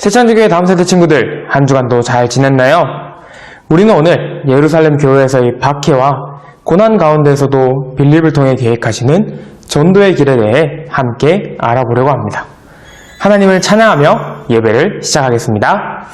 세찬지교회 다음 세대 친구들 한 주간도 잘 지냈나요? 우리는 오늘 예루살렘 교회에서의 박해와 고난 가운데서도 빌립을 통해 계획하시는 전도의 길에 대해 함께 알아보려고 합니다. 하나님을 찬양하며 예배를 시작하겠습니다.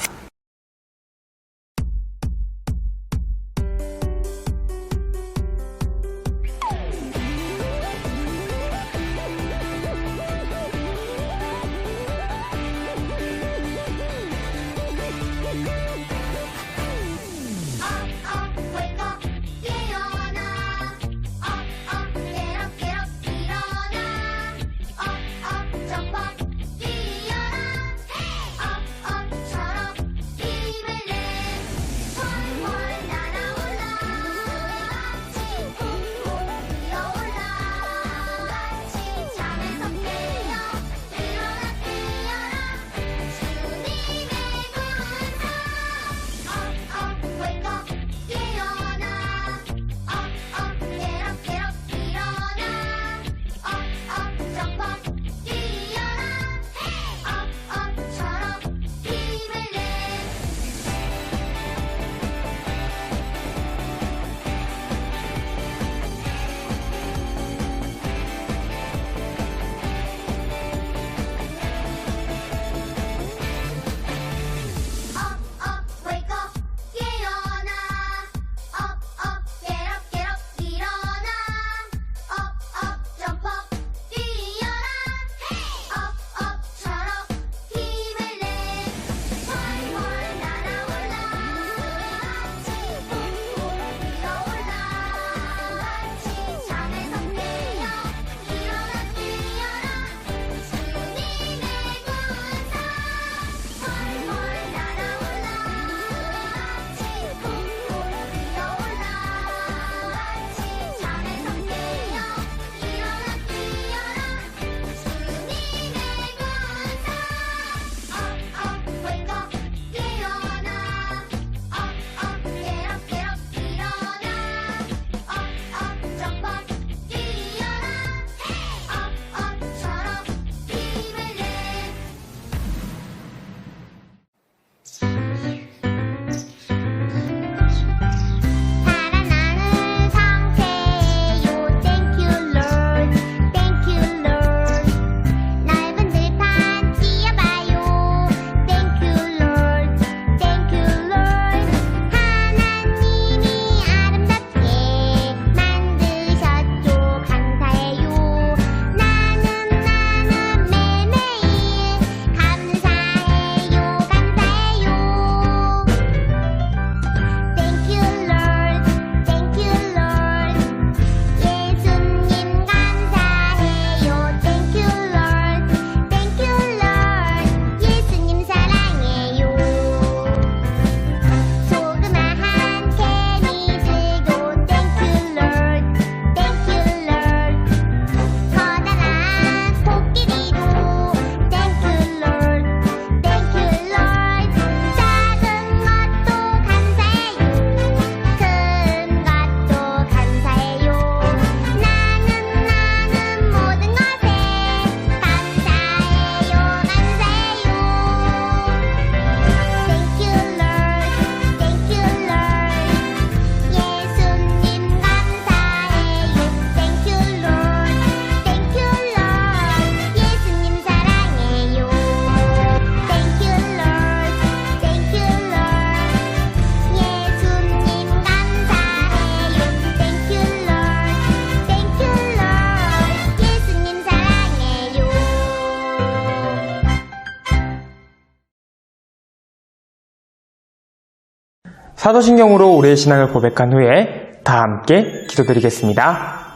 사도신경으로 우리의 신앙을 고백한 후에 다 함께 기도드리겠습니다.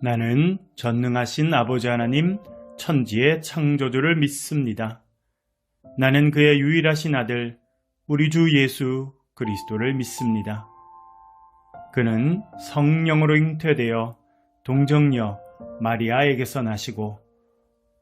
나는 전능하신 아버지 하나님 천지의 창조주를 믿습니다. 나는 그의 유일하신 아들 우리 주 예수 그리스도를 믿습니다. 그는 성령으로 잉태되어 동정녀 마리아에게서 나시고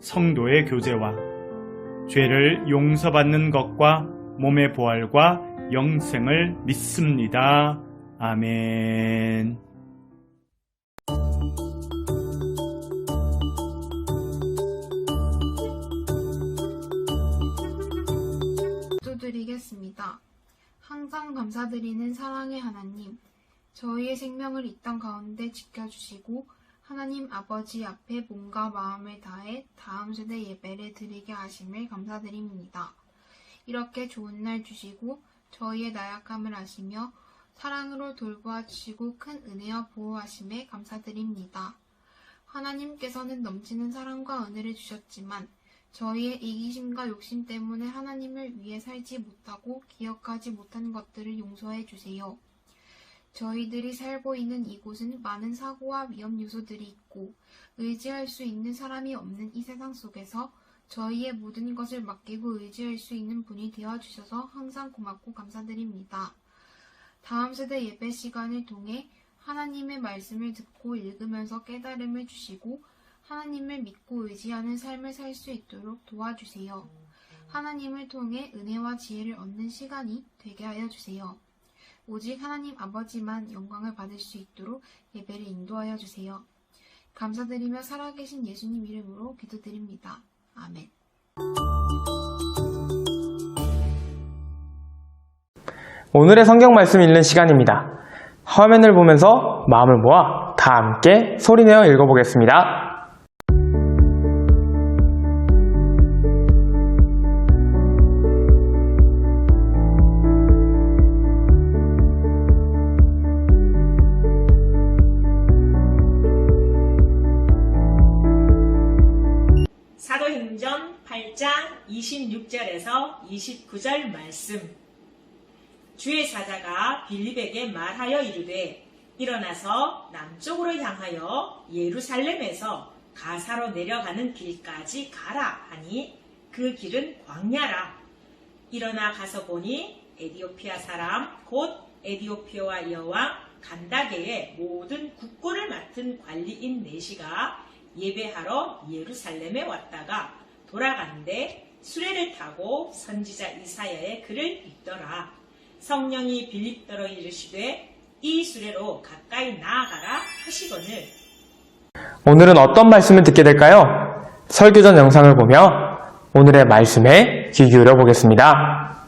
성도의 교제와 죄를 용서받는 것과 몸의 부활과 영생을 믿습니다. 아멘. 기도드리겠습니다. 항상 감사드리는 사랑의 하나님, 저희의 생명을 이 땅 가운데 지켜주시고 하나님 아버지 앞에 몸과 마음을 다해 다음 세대 예배를 드리게 하심을 감사드립니다. 이렇게 좋은 날 주시고 저희의 나약함을 아시며 사랑으로 돌보아 주시고 큰 은혜와 보호하심에 감사드립니다. 하나님께서는 넘치는 사랑과 은혜를 주셨지만 저희의 이기심과 욕심 때문에 하나님을 위해 살지 못하고 기억하지 못한 것들을 용서해 주세요. 저희들이 살고 있는 이곳은 많은 사고와 위험 요소들이 있고 의지할 수 있는 사람이 없는 이 세상 속에서 저희의 모든 것을 맡기고 의지할 수 있는 분이 되어 주셔서 항상 고맙고 감사드립니다. 다음 세대 예배 시간을 통해 하나님의 말씀을 듣고 읽으면서 깨달음을 주시고 하나님을 믿고 의지하는 삶을 살 수 있도록 도와주세요. 하나님을 통해 은혜와 지혜를 얻는 시간이 되게 하여 주세요. 오직 하나님 아버지만 영광을 받을 수 있도록 예배를 인도하여 주세요. 감사드리며 살아계신 예수님 이름으로 기도드립니다. 아멘. 오늘의 성경 말씀 읽는 시간입니다. 화면을 보면서 마음을 모아 다 함께 소리내어 읽어보겠습니다. 29절 말씀. 주의 사자가 빌립에게 말하여 이르되 일어나서 남쪽으로 향하여 예루살렘에서 가사로 내려가는 길까지 가라 하니 그 길은 광야라. 일어나 가서 보니 에디오피아 사람 곧 에디오피아와 여왕 간다게의 모든 국고를 맡은 관리인 네시가 예배하러 예루살렘에 왔다가 돌아가는데 수레를 타고 선지자 이사야의 글을 읽더라. 성령이 빌립더러 이르시되 이 수레로 가까이 나아가라 하시거늘 오늘은 어떤 말씀을 듣게 될까요? 설교 전 영상을 보며 오늘의 말씀에 귀 기울여 보겠습니다.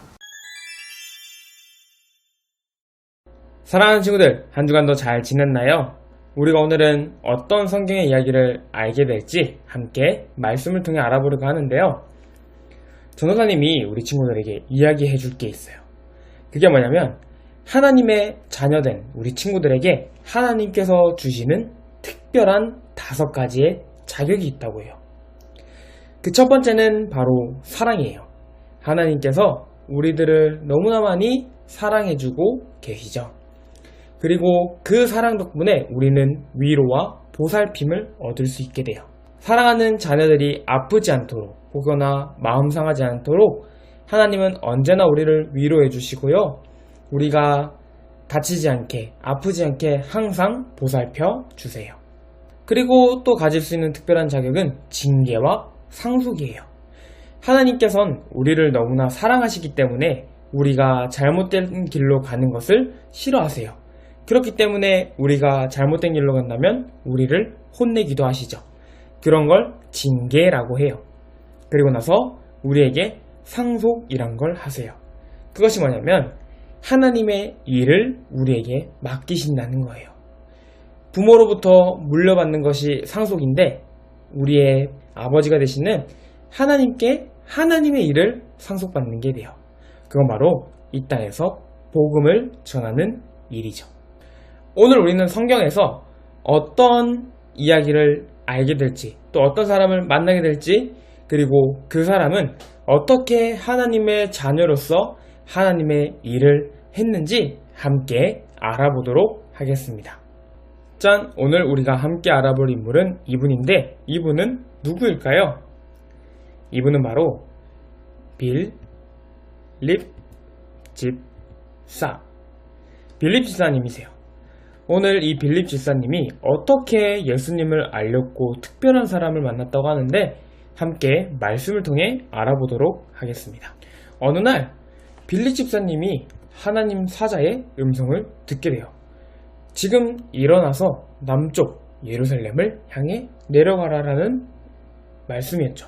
사랑하는 친구들, 한 주간도 잘 지냈나요? 우리가 오늘은 어떤 성경의 이야기를 알게 될지 함께 말씀을 통해 알아보려고 하는데요. 전도사님이 우리 친구들에게 이야기해 줄 게 있어요. 그게 뭐냐면 하나님의 자녀된 우리 친구들에게 하나님께서 주시는 특별한 다섯 가지의 자격이 있다고 해요. 그 첫 번째는 바로 사랑이에요. 하나님께서 우리들을 너무나 많이 사랑해주고 계시죠. 그리고 그 사랑 덕분에 우리는 위로와 보살핌을 얻을 수 있게 돼요. 사랑하는 자녀들이 아프지 않도록 혹여나 마음 상하지 않도록 하나님은 언제나 우리를 위로해 주시고요. 우리가 다치지 않게, 아프지 않게 항상 보살펴 주세요. 그리고 또 가질 수 있는 특별한 자격은 징계와 상속이에요. 하나님께선 우리를 너무나 사랑하시기 때문에 우리가 잘못된 길로 가는 것을 싫어하세요. 그렇기 때문에 우리가 잘못된 길로 간다면 우리를 혼내기도 하시죠. 그런 걸 징계라고 해요. 그리고 나서 우리에게 상속이란 걸 하세요. 그것이 뭐냐면 하나님의 일을 우리에게 맡기신다는 거예요. 부모로부터 물려받는 것이 상속인데 우리의 아버지가 되시는 하나님께 하나님의 일을 상속받는 게 돼요. 그건 바로 이 땅에서 복음을 전하는 일이죠. 오늘 우리는 성경에서 어떤 이야기를 알게 될지, 또 어떤 사람을 만나게 될지, 그리고 그 사람은 어떻게 하나님의 자녀로서 하나님의 일을 했는지 함께 알아보도록 하겠습니다. 짠! 오늘 우리가 함께 알아볼 인물은 이분인데 이분은 누구일까요? 이분은 바로 빌, 립, 집사. 빌립 집사님이세요. 오늘 이 빌립 집사님이 어떻게 예수님을 알렸고 특별한 사람을 만났다고 하는데 함께 말씀을 통해 알아보도록 하겠습니다. 어느 날 빌립 집사님이 하나님 사자의 음성을 듣게 돼요. 지금 일어나서 남쪽 예루살렘을 향해 내려가라라는 말씀이었죠.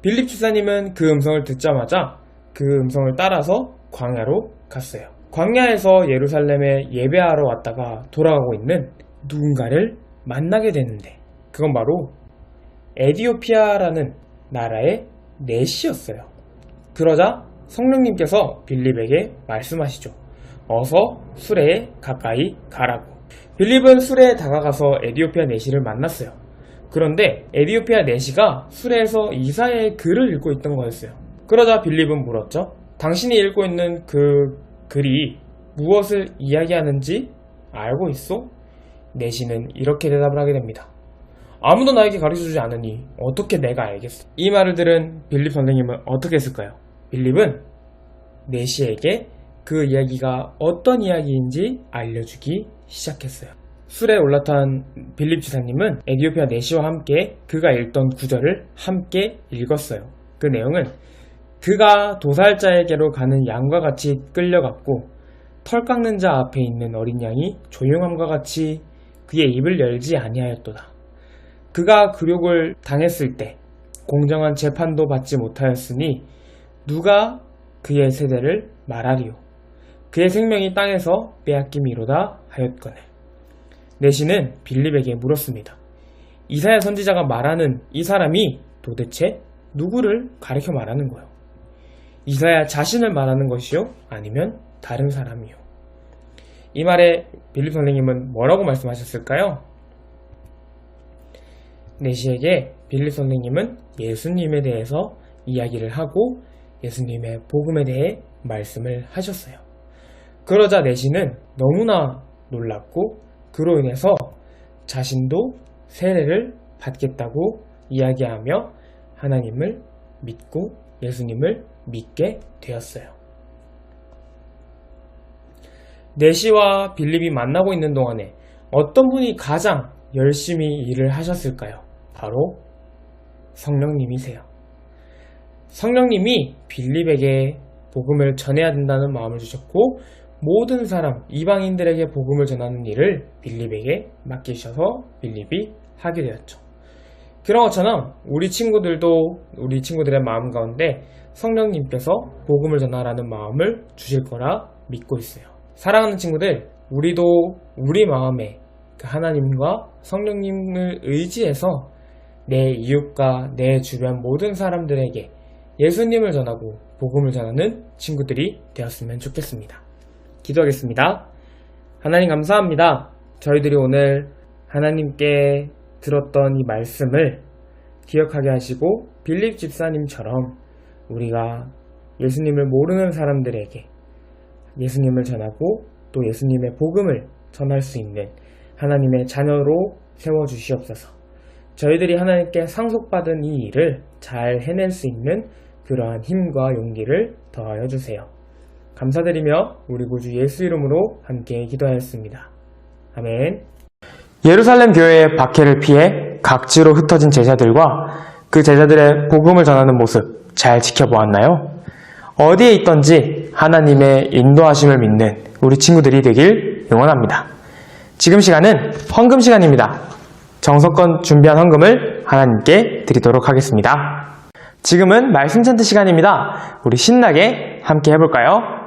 빌립 집사님은 그 음성을 듣자마자 그 음성을 따라서 광야로 갔어요. 광야에서 예루살렘에 예배하러 왔다가 돌아가고 있는 누군가를 만나게 되는데 그건 바로 에디오피아라는 나라의 넷이었어요. 그러자 성령님께서 빌립에게 말씀하시죠. 어서 수레에 가까이 가라고. 빌립은 수레에 다가가서 에디오피아 내시를 만났어요. 그런데 에디오피아 내시가 수레에서 이사의 글을 읽고 있던 거였어요. 그러자 빌립은 물었죠. 당신이 읽고 있는 그 글이 무엇을 이야기하는지 알고 있소? 내시는 이렇게 대답을 하게 됩니다. 아무도 나에게 가르쳐주지 않으니 어떻게 내가 알겠어? 이 말을 들은 빌립 선생님은 어떻게 했을까요? 빌립은 내시에게 그 이야기가 어떤 이야기인지 알려주기 시작했어요. 술에 올라탄 빌립 지사님은 에디오피아 내시와 함께 그가 읽던 구절을 함께 읽었어요. 그 내용은 그가 도살자에게로 가는 양과 같이 끌려갔고 털 깎는 자 앞에 있는 어린 양이 조용함과 같이 그의 입을 열지 아니하였도다. 그가 굴욕을 당했을 때 공정한 재판도 받지 못하였으니 누가 그의 세대를 말하리요. 그의 생명이 땅에서 빼앗김이로다 하였거늘. 내시는 빌립에게 물었습니다. 이사야 선지자가 말하는 이 사람이 도대체 누구를 가리켜 말하는 거요? 이사야 자신을 말하는 것이요? 아니면 다른 사람이요? 이 말에 빌립 선생님은 뭐라고 말씀하셨을까요? 내시에게 빌립 선생님은 예수님에 대해서 이야기를 하고 예수님의 복음에 대해 말씀을 하셨어요. 그러자 내시는 너무나 놀랐고 그로 인해서 자신도 세례를 받겠다고 이야기하며 하나님을 믿고 예수님을 믿게 되었어요. 내시와 빌립이 만나고 있는 동안에 어떤 분이 가장 열심히 일을 하셨을까요? 바로 성령님이세요. 성령님이 빌립에게 복음을 전해야 된다는 마음을 주셨고 모든 사람 이방인들에게 복음을 전하는 일을 빌립에게 맡기셔서 빌립이 하게 되었죠. 그런 것처럼 우리 친구들도 우리 친구들의 마음 가운데 성령님께서 복음을 전하라는 마음을 주실 거라 믿고 있어요. 사랑하는 친구들, 우리도 우리 마음에 그 하나님과 성령님을 의지해서 내 이웃과 내 주변 모든 사람들에게 예수님을 전하고 복음을 전하는 친구들이 되었으면 좋겠습니다. 기도하겠습니다. 하나님 감사합니다. 저희들이 오늘 하나님께 들었던 이 말씀을 기억하게 하시고 빌립 집사님처럼 우리가 예수님을 모르는 사람들에게 예수님을 전하고 또 예수님의 복음을 전할 수 있는 하나님의 자녀로 세워 주시옵소서. 저희들이 하나님께 상속받은 이 일을 잘 해낼 수 있는 그러한 힘과 용기를 더하여 주세요. 감사드리며 우리 구주 예수 이름으로 함께 기도하였습니다. 아멘. 예루살렘 교회의 박해를 피해 각지로 흩어진 제자들과 그 제자들의 복음을 전하는 모습 잘 지켜보았나요? 어디에 있던지 하나님의 인도하심을 믿는 우리 친구들이 되길 응원합니다. 지금 시간은 헌금 시간입니다. 정성껏 준비한 헌금을 하나님께 드리도록 하겠습니다. 지금은 말씀 찬트 시간입니다. 우리 신나게 함께 해볼까요?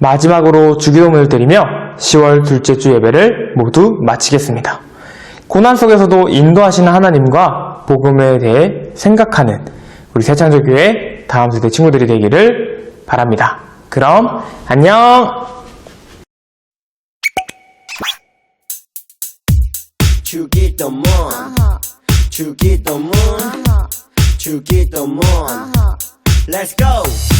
마지막으로 주기도문을 드리며 10월 둘째 주 예배를 모두 마치겠습니다. 고난 속에서도 인도하시는 하나님과 복음에 대해 생각하는 우리 새창조교회 다음 세대 친구들이 되기를 바랍니다. 그럼 안녕! 주기도문 주기도문 주기도문 Let's go